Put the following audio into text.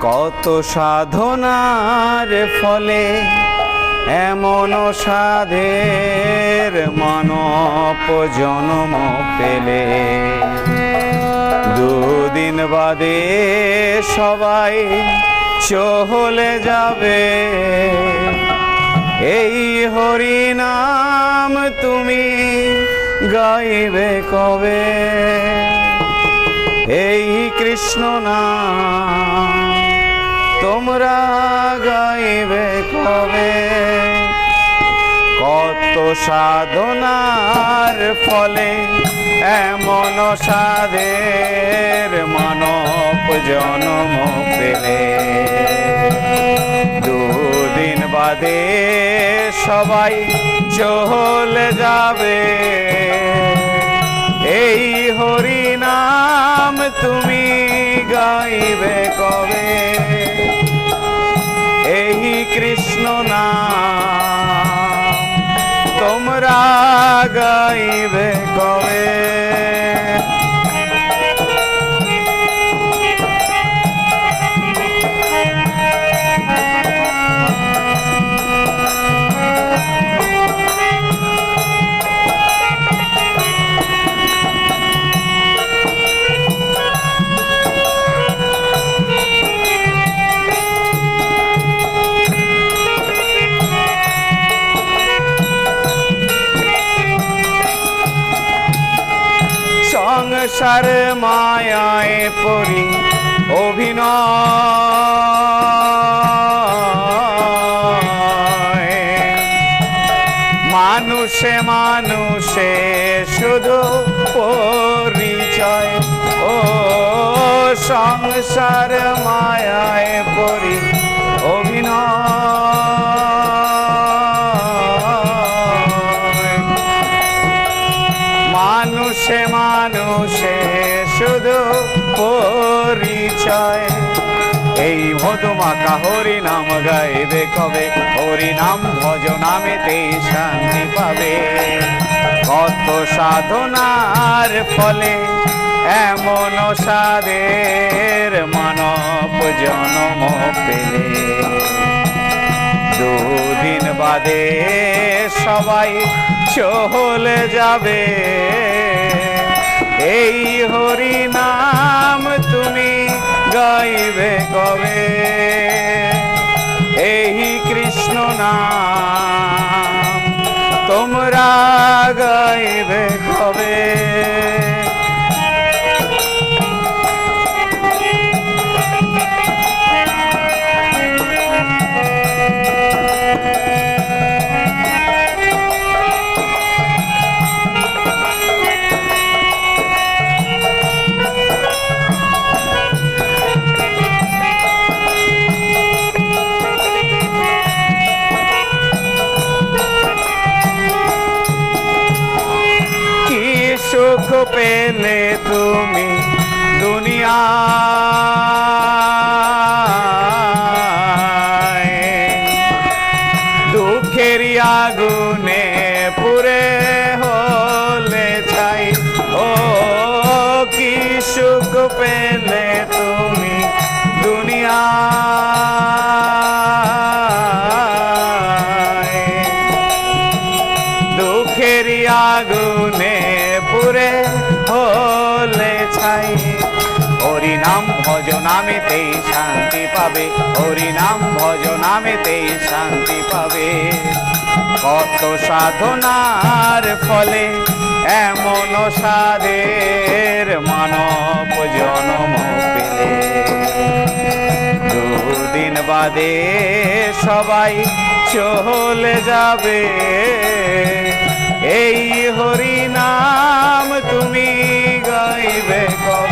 কত সাধনার ফলে এমন সাধের মানব জন্ম পেলে। দুদিন বাদে সবাই চহলে যাবে। এই হরি নাম তুমি গাইবে কবে? এই কৃষ্ণ নাম তোমরা গাইবে কবে? কত সাধনার ফলে এমন সাধের মানব জন্ম পেলে। দুদিন বাদে সবাই চলে যাবে। এই হরি নাম তুমি গাইবে কবে? তোমরা সংসার মায়ায় পরি অভিনয়। মানুষে মানুষে শুধু পরিচয়। ও সংসার মায়ায় পরি অভিনয়। মানুষে শুধু পরিচয়। এই মধুমাকা হরি নাম গাইবে কবে? হরি নাম ভজ নামেতে শান্তি পাবে। কত সাধনার ফলে এমন সাদের মানব জনম পেলে। দুদিন বাদে সবাই চলে যাবে। এই হরি নাম তুমি গাইবে কবে? এই কৃষ্ণ নাম তোমরা গাইবে কবে? সুখ পেলে তুমি দুনিয়া। দুঃখের আগুনে পুরে হলে ছাই। হরি নাম ভজ নামেতেই শান্তি পাবে। হরি নাম ভজ নামেতেই শান্তি পাবে। কত সাধনার ফলে এমন সাদের মানব জনম পেলে? দুদিন বাদে সবাই চলে যাবে। এই হরি নাম তুমি গাইবে কবে?